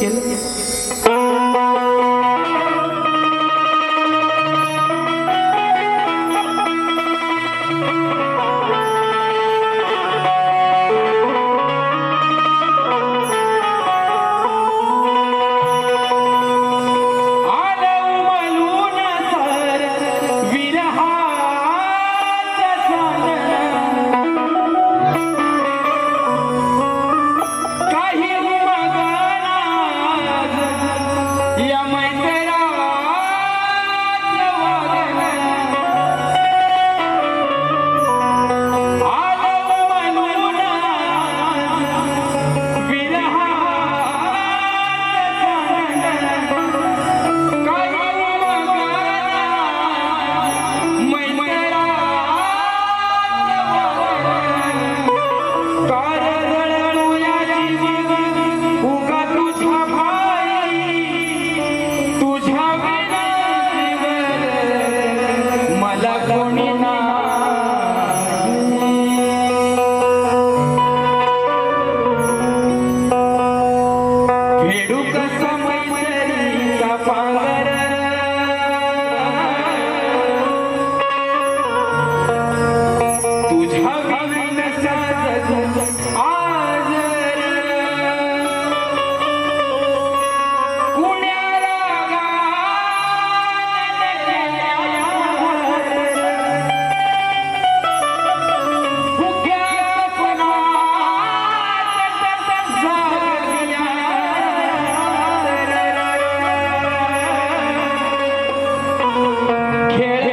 别了。खेळ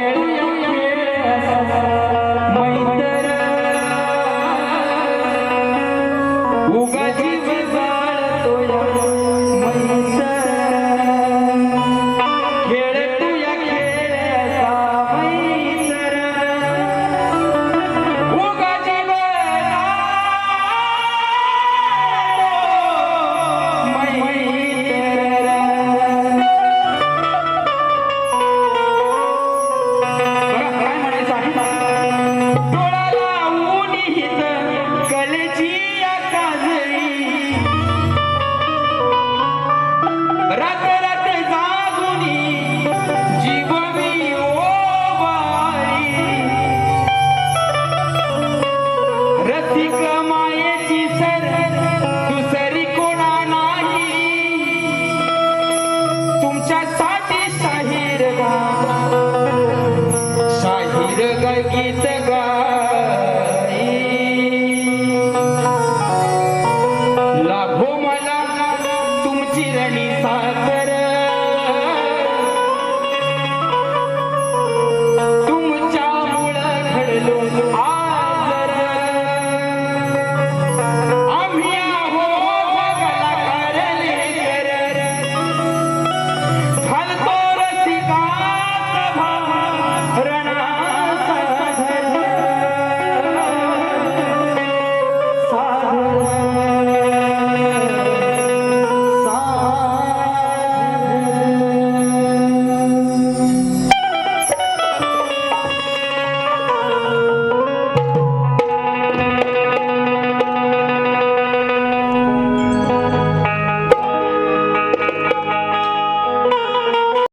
रथ रथानी जीव मी ओवारी रथिक मायेची सर तू सरी कोणा नाही तुमच्या साथी साहिर साहिर गीत